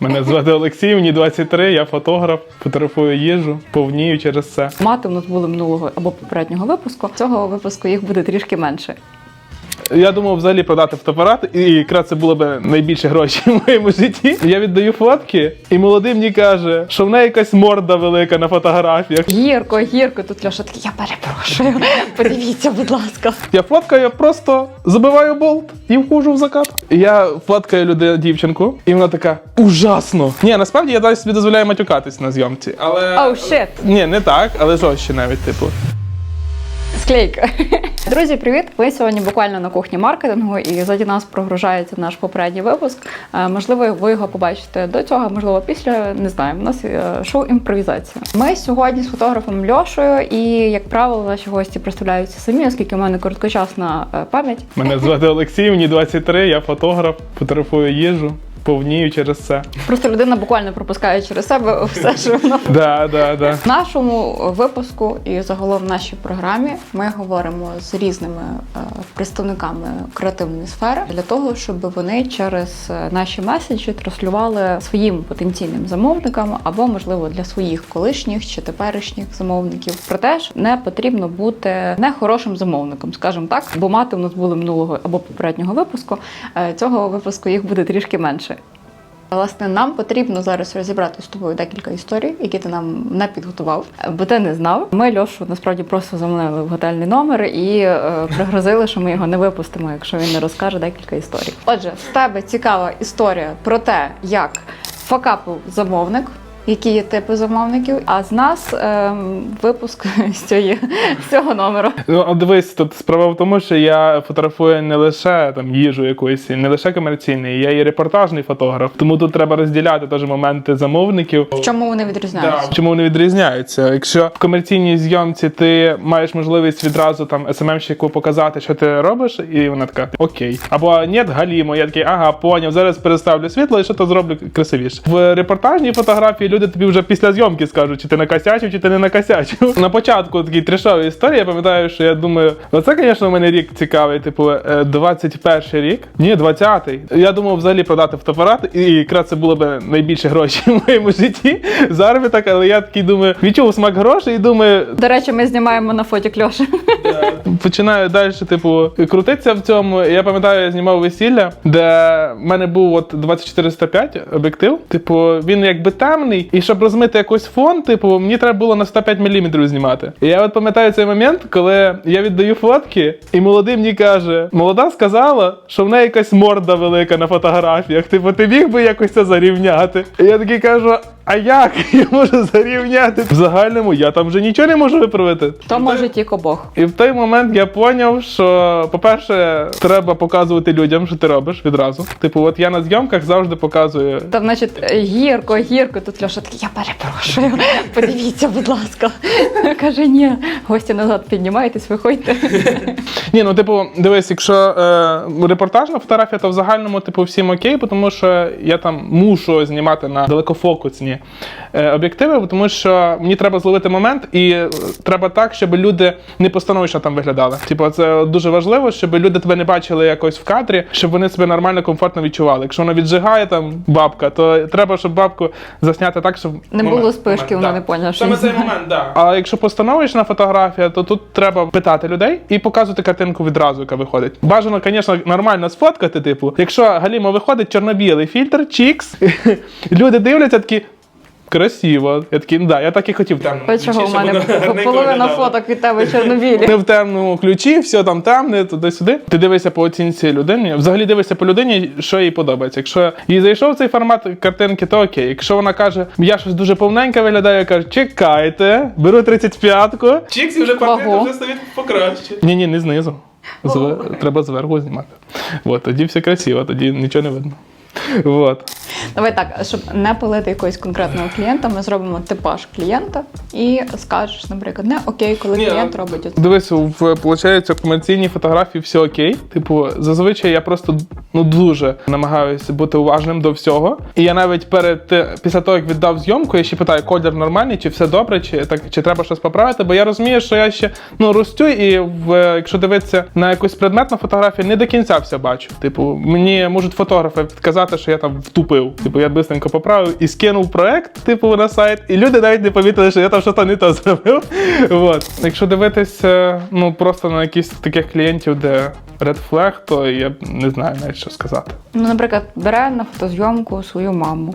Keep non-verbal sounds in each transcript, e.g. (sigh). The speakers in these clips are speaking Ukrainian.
Мене звати Олексій, мені 23, я фотограф, фотографую їжу, повнію через це. Мати у нас були минулого або попереднього випуску. Цього випуску їх буде трішки менше. Я думав взагалі продати фотоапарат, і якраз це було б найбільше гроші в моєму житті. Я віддаю фотки, і молодий мені каже, що в неї якась морда велика на фотографіях. Гірко, гірко. Тут Льоша такий, я перепрошую. (laughs) Подивіться, будь ласка. Я фоткаю, просто забиваю болт і вхожу в закат. Я фоткаю людей, дівчинку, і вона така ужасно. Ні, насправді я далі собі дозволяю матюкатись на зйомці. Але Оу, щет. ні, не так, але жорстче навіть, типу. Склейка. (laughs) Друзі, привіт! Ви сьогодні буквально на кухні маркетингу, і заді нас прогружається наш попередній випуск. Е, Можливо, ви його побачите до цього, можливо, після не знаю. У нас е, шоу імпровізація. Ми сьогодні з фотографом Льошою, і як правило, наші гості представляються самі, оскільки в мене короткочасна е, пам'ять. Мене звати Олексій, мені 23, я фотограф, фотографую їжу, повнію через це. Просто людина буквально пропускає через себе все, що воно (laughs) Да, да, да. В нашому випуску і загалом в нашій програмі ми говоримо з різними е, представниками креативної сфери для того, щоб вони через е, наші меседжі транслювали своїм потенційним замовникам або, можливо, для своїх колишніх чи теперішніх замовників. Проте ж не потрібно бути нехорошим замовником, скажімо так, бо мати у нас були минулого або попереднього випуску. е, Цього випуску їх буде трішки менше. Власне, нам потрібно зараз розібрати з тобою декілька історій, які ти нам не підготував, бо ти не знав. Ми Льошу насправді просто заманили в готельний номер і е, пригрозили, що ми його не випустимо, якщо він не розкаже декілька історій. Отже, в тебе цікава історія про те, як факапив замовник. Які є типи замовників? А з нас ем, випуск (laughs) з, цієї, з цього номеру. Ну, а дивись, тут справа в тому, що я фотографую не лише там їжу якусь, не лише комерційний, я і репортажний фотограф. Тому тут треба розділяти теж моменти замовників. В чому вони відрізняються? Чому вони відрізняються? Якщо в комерційній зйомці ти маєш можливість відразу там СММщику показати, що ти робиш, і вона така окей. Або ні, галімо, я такий, ага, поняв, зараз переставлю світло і що то зроблю красивіше. В репортажній фотографії люди тобі вже після зйомки скажуть, чи ти накосячив, чи ти не накосячив. На початку такій трішові історії, я пам'ятаю, що я думаю, оце, звісно, у мене рік цікавий, типу, е, 21 рік. Ні, 20-й. Я думав взагалі продати фотоапарат, і якраз це було б найбільше гроші в моєму житті. Заробіток, але я такий думаю, відчув смак грошей і думаю, До речі, ми знімаємо на фоті Кльоші. починаю далі, типу, крутитися в цьому. Я пам'ятаю, я знімав весілля, де в мене був от 2405 об'єктив. Типу, він якби темний, і щоб розмити якийсь фон, типу, мені треба було на 105 мм знімати. І я от пам'ятаю цей момент, коли я віддаю фотки, і молодий мені каже: молода сказала, що в неї якась морда велика на фотографіях. Типу, ти міг би якось це зарівняти. І я такий кажу. А як (laughs) я можу зарівняти? В загальному я там вже нічого не можу виправити. То може тільки Бог. І в той момент я поняв, що, по-перше, треба показувати людям, що ти робиш відразу. Типу, от я на зйомках завжди показую. Там, значить, гірко, гірко. Тут Льоша такий, я перепрошую. (laughs) Подивіться, будь ласка. (laughs) Каже, ні, гості назад піднімайтесь, виходьте. Ні, ну типу, дивись, якщо е, репортажна фотографія, то в загальному, типу, всім окей, тому що я там мушу знімати на далекофокусні е, об'єктиви, тому що мені треба зловити момент, і е, треба так, щоб люди не постановочно там виглядали. Типу, це дуже важливо, щоб люди тебе не бачили якось в кадрі, щоб вони себе нормально, комфортно відчували. Якщо вона віджигає там бабка, то треба, щоб бабку засняти так, щоб Не було спишки, вона не поняла, що Саме цей момент, да. А якщо постановочна фотографія, то тут треба питати людей і показувати картинку відразу, яка виходить. Бажано, звісно, нормально сфоткати, типу. Якщо Галімо виходить чорно-білий фільтр, чікс, (laughs) люди дивляться такі. Красиво. Я такий, ну да, я так і хотів темно. Чого у мене половина фоток від тебе чорнобілі. Не в темному ключі, все там темне, туди-сюди. Ти дивишся по оцінці людини. Взагалі дивишся по людині, що їй подобається. Якщо їй зайшов цей формат картинки, то окей. Якщо вона каже, я щось дуже повненьке виглядаю, я кажу, чекайте, беру 35-ку. Чіксі вже картинка вже стоїть покраще. Ні, ні, не знизу. Зве- Треба зверху знімати. От, тоді все красиво, тоді нічого не видно. От. Давай так, щоб не пилити якогось конкретного клієнта, ми зробимо типаж клієнта і скажеш, наприклад, не окей, коли Ні, клієнт робить оце. Дивись, в виходить, в комерційній фотографії все окей. Типу, зазвичай я просто ну дуже намагаюся бути уважним до всього. І я навіть перед після того, як віддав зйомку, я ще питаю, колір нормальний, чи все добре, чи так чи треба щось поправити. Бо я розумію, що я ще ну ростю, і в якщо дивитися на якусь предметну фотографію, не до кінця все бачу. Типу, мені можуть фотографи підказати. Сказати, що я там втупив. Типу, я швидко поправив і скинув проект, типу, на сайт, і люди навіть не помітили, що я там щось не то (laughs) зробив. От. Якщо дивитися, ну просто на якісь таких клієнтів, де Red Flag, то я не знаю навіть що сказати. Ну, наприклад, бере на фотозйомку свою маму,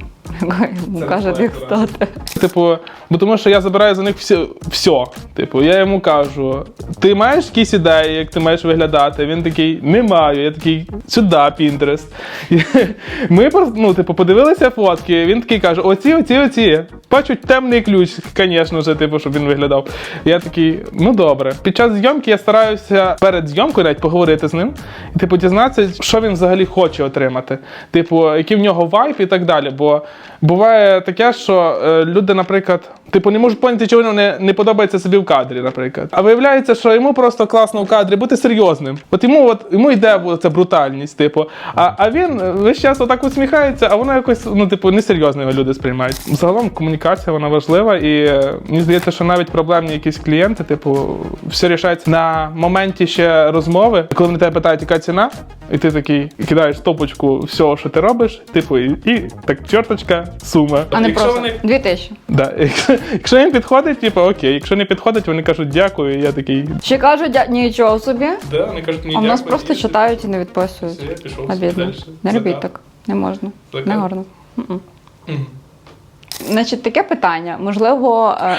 йому каже, як стати. Типу, бо тому що я забираю за них все. все. Типу, я йому кажу: ти маєш якісь ідеї, як ти маєш виглядати? Він такий, не маю. Я такий, сюди, Pinterest. І (laughs) Ми просто, ну, типу, подивилися фотки. Він такий каже: оці, оці, оці. Бачу темний ключ, звісно ж, типу, щоб він виглядав. Я такий, ну добре. Під час зйомки я стараюся перед зйомкою навіть поговорити з ним і типу дізнатися, що він взагалі хоче отримати. Типу, який в нього вайб і так далі. Бо буває таке, що е, люди, наприклад, типу, не можуть поняти, чого не, не подобається собі в кадрі, наприклад. А виявляється, що йому просто класно в кадрі бути серйозним. От йому от йому йде ця брутальність, типу. А, а він весь час отак усміхається, а воно якось, ну, типу, несерйозно його люди сприймають. Загалом комунікація вона важлива, і е, мені здається, що навіть проблемні якісь клієнти, типу, все рішається на моменті ще розмови, коли вони тебе питають, яка ціна, і ти такий кидаєш стопочку всього, що ти робиш, типу, і, і так чорточка, сума. А не Якщо просто вони- дві тисячі. Да. (laughs) Якщо, якщо їм підходить, типу, окей. Якщо не підходить, вони кажуть дякую, і я такий. Ще кажуть, «Дя- нічого собі. Да, вони кажуть, ні, А в нас дякую, просто і- читають і не відписують. Все, я пішов собі Обідно. далі. Не робіть так. Не можна. Так, Не гарно. М-м. Мгм. Значить, таке питання, можливо, е,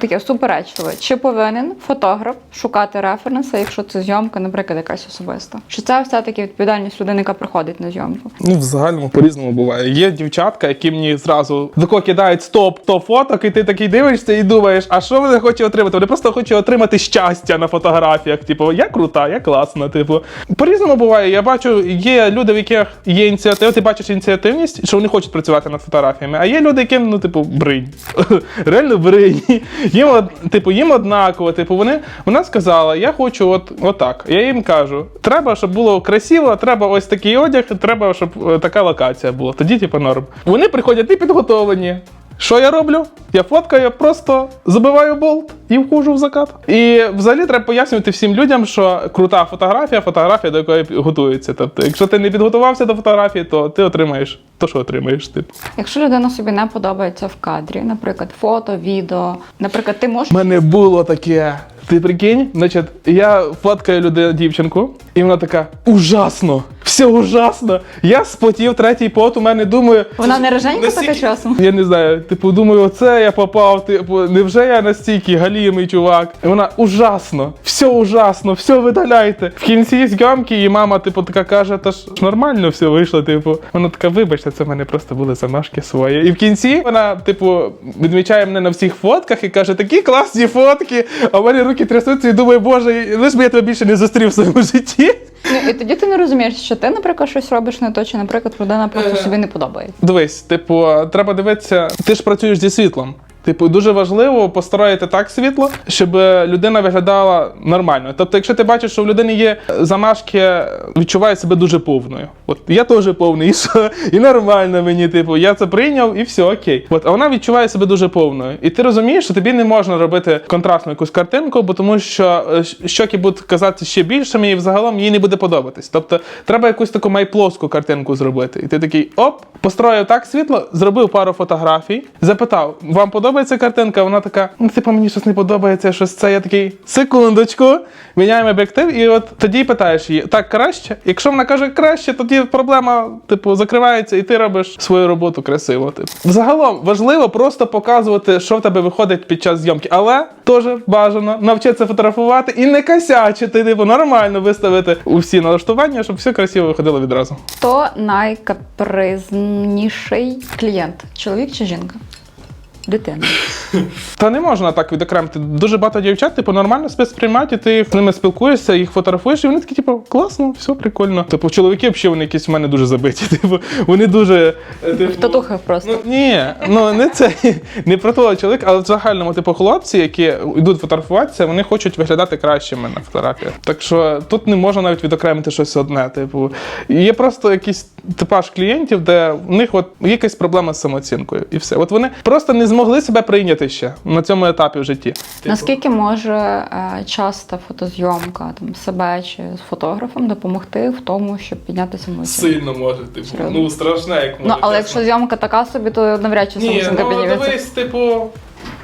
таке суперечливе. Чи повинен фотограф шукати референси, якщо це зйомка, наприклад, якась особиста? Чи це все-таки відповідальність людини, яка приходить на зйомку? Ну, в загальному по-різному буває. Є дівчатка, які мені зразу тако кидають стоп то фоток, і ти такий дивишся і думаєш, а що вони хочуть отримати? Вони просто хочуть отримати щастя на фотографіях. Типу, я крута, я класна. Типу, по-різному буває. Я бачу, є люди, в яких є ініціатива, ти бачиш ініціативність, що вони хочуть працювати над фотографіями. А є люди, яким, ну, типу, бринь. (laughs) Реально бринь. Їм, типу, їм однаково. Типу, вони, вона сказала, я хочу от, отак. Я їм кажу, треба, щоб було красиво, треба ось такий одяг, треба, щоб е, така локація була. Тоді, типу, норм. Вони приходять і підготовлені. Що я роблю? Я фоткаю, я просто забиваю болт і вхожу в закат. І взагалі треба пояснювати всім людям, що крута фотографія, фотографія, до якої готується. Тобто, якщо ти не підготувався до фотографії, то ти отримаєш то, що отримаєш. Типу. Якщо людина собі не подобається в кадрі, наприклад, фото, відео, наприклад, ти можеш У мене було таке. Ти прикинь, значить, я фоткаю людину дівчинку, і вона така ужасно, все ужасно. Я спотів третій пот, у мене думаю. Вона не роженька настільки- така часом? Я не знаю, типу, думаю, оце я попав. Типу, невже я настільки галімий чувак? І вона ужасно, все ужасно, все видаляйте. В кінці зйомки і мама, типу, така каже, та ж нормально все вийшло. Типу, вона така, вибачте, це в мене просто були замашки свої. І в кінці вона, типу, відмічає мене на всіх фотках і каже, такі класні фотки. А в мене руки трясуться і думаю, боже, лиш би я тебе більше не зустрів в своєму житті. Ну, і тоді ти не розумієш, що ти, наприклад, щось робиш не то, чи, наприклад, людина просто собі не подобається. Дивись, типу, треба дивитися, ти ж працюєш зі світлом. Типу, дуже важливо построїти так світло, щоб людина виглядала нормально. Тобто, якщо ти бачиш, що в людини є замашки, відчуває себе дуже повною. От я теж повний, і що? І нормально мені, типу, я це прийняв і все окей. От, а вона відчуває себе дуже повною. І ти розумієш, що тобі не можна робити контрастну якусь картинку, бо тому що е, щоки будуть казати ще більшими, і взагалом їй не буде подобатись. Тобто, треба якусь таку майплоску картинку зробити. І ти такий оп, построїв так світло, зробив пару фотографій, запитав, вам подобається картинка? Вона така, ну, типу, мені щось не подобається, щось це. Я такий, секундочку, міняємо об'єктив, і от тоді питаєш її, так краще? Якщо вона каже краще, тоді проблема, типу, закривається, і ти робиш свою роботу красиво. Типу. Взагалом важливо просто показувати, що в тебе виходить під час зйомки, але теж бажано навчитися фотографувати і не косячити, типу, нормально виставити усі налаштування, щоб все красиво виходило відразу. Хто найкапризніший клієнт? Чоловік чи жінка? Дитина. Та не можна так відокремити. Дуже багато дівчат, типу, нормально себе сприймають, і ти з ними спілкуєшся, їх фотографуєш, і вони такі, типу, класно, все прикольно. Типу, чоловіки взагалі вони якісь в мене дуже забиті. (laughs) Типу, вони дуже. е, Типу, Татухи просто. Ну ні, ну не це (laughs) не про того чоловіка, але в загальному, типу, хлопці, які йдуть фотографуватися, вони хочуть виглядати кращими на фотографіях. Так що тут не можна навіть відокремити щось одне. Типу, є просто якийсь типаж клієнтів, де в них от є якась проблема з самооцінкою, і все. От вони просто не змогли себе прийняти ще на цьому етапі в житті. Наскільки може е, часто фотозйомка там себе чи з фотографом допомогти в тому, щоб підняти самооцінку? Сильно може, типу. Серйозно? Ну, страшне, як може. Ну, але чесно. якщо зйомка така собі, то навряд чи Ні, самооцінка ну підніметься. дивись, типу.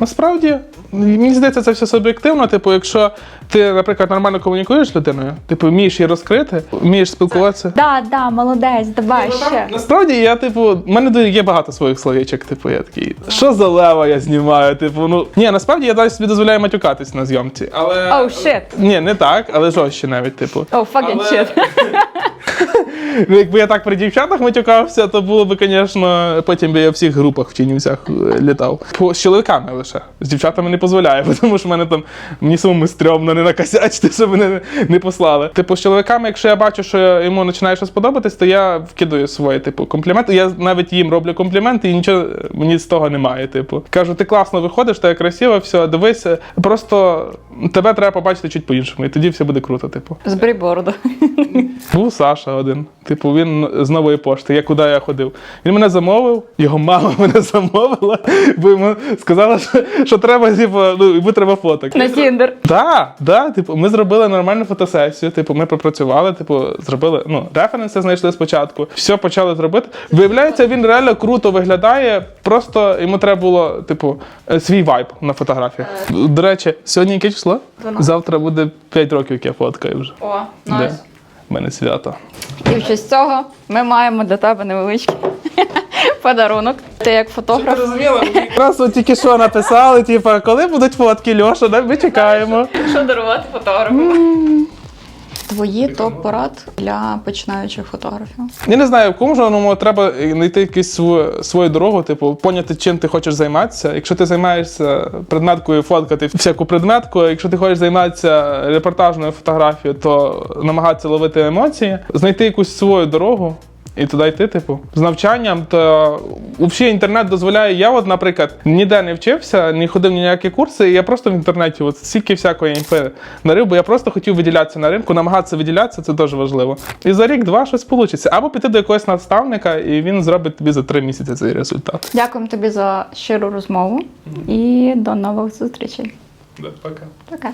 Насправді, мені здається, це все суб'єктивно. Типу, якщо ти, наприклад, нормально комунікуєш з людиною, типу, вмієш її розкрити, вмієш спілкуватися. Да, да, молодець, давай Ну, ще. насправді я, типу, в мене є багато своїх словечок, типу, я такий, що за лева я знімаю? Типу, ну ні, насправді я навіть собі дозволяю матюкатись на зйомці. Але. Oh, shit. Ні, не так, але жорстче навіть, типу. Oh, fucking Але- shit. (laughs) Ну, якби я так при дівчатах матюкався, то було б, звісно, потім би я в всіх групах в Чинівцях е, літав. По, з чоловіками лише. З дівчатами не дозволяю, (laughs) тому що в мене там мені самому стрьомно не накосячити, щоб мене не послали. Типу, з чоловіками, якщо я бачу, що йому починає щось подобатись, то я вкидаю свої, типу, компліменти. Я навіть їм роблю компліменти, і нічого мені з того немає. Типу, кажу, ти класно виходиш, ти красиво, все, дивися. Просто тебе треба побачити чуть по-іншому, і тоді все буде круто, типу. Зберій бороду. Був Саша один. Типу, він з нової пошти, я куди я ходив. Він мене замовив, його мама (laughs) мене замовила, бо йому сказала, що, що треба, типу, ну, йому треба фоток. На Тіндер. Так, да, типу, ми зробили нормальну фотосесію. Типу, ми пропрацювали, типу, зробили ну, референси знайшли спочатку. Все почали зробити. Виявляється, він реально круто виглядає. Просто йому треба було, типу, е, свій вайб на фотографіях. До речі, сьогодні яке число? 12. Завтра буде 5 років, як я фоткаю вже. О, Де? У мене свято. І в честь цього ми маємо для тебе невеличкий подарунок. Ти як фотограф. розуміла? Якраз (laughs) от тільки що написали, типу, коли будуть фотки, Льоша, да? ми чекаємо. Що дарувати фотографу? Твої топ-порад для починаючих фотографів. Я не знаю, в кожному треба знайти якусь свою, свою дорогу, типу, поняти, чим ти хочеш займатися. Якщо ти займаєшся предметкою фоткати всяку предметку, якщо ти хочеш займатися репортажною фотографією, то намагатися ловити емоції, знайти якусь свою дорогу. І туди йти, типу, з навчанням, то взагалі інтернет дозволяє. Я, от, наприклад, ніде не вчився, не ходив ні на які курси, і я просто в інтернеті от стільки всякої інфи нарив, бо я просто хотів виділятися на ринку, намагатися виділятися, це дуже важливо. І за рік-два щось вийде. Або піти до якогось наставника, і він зробить тобі за три місяці цей результат. Дякуємо тобі за щиру розмову і до нових зустрічей. Пока. Пока.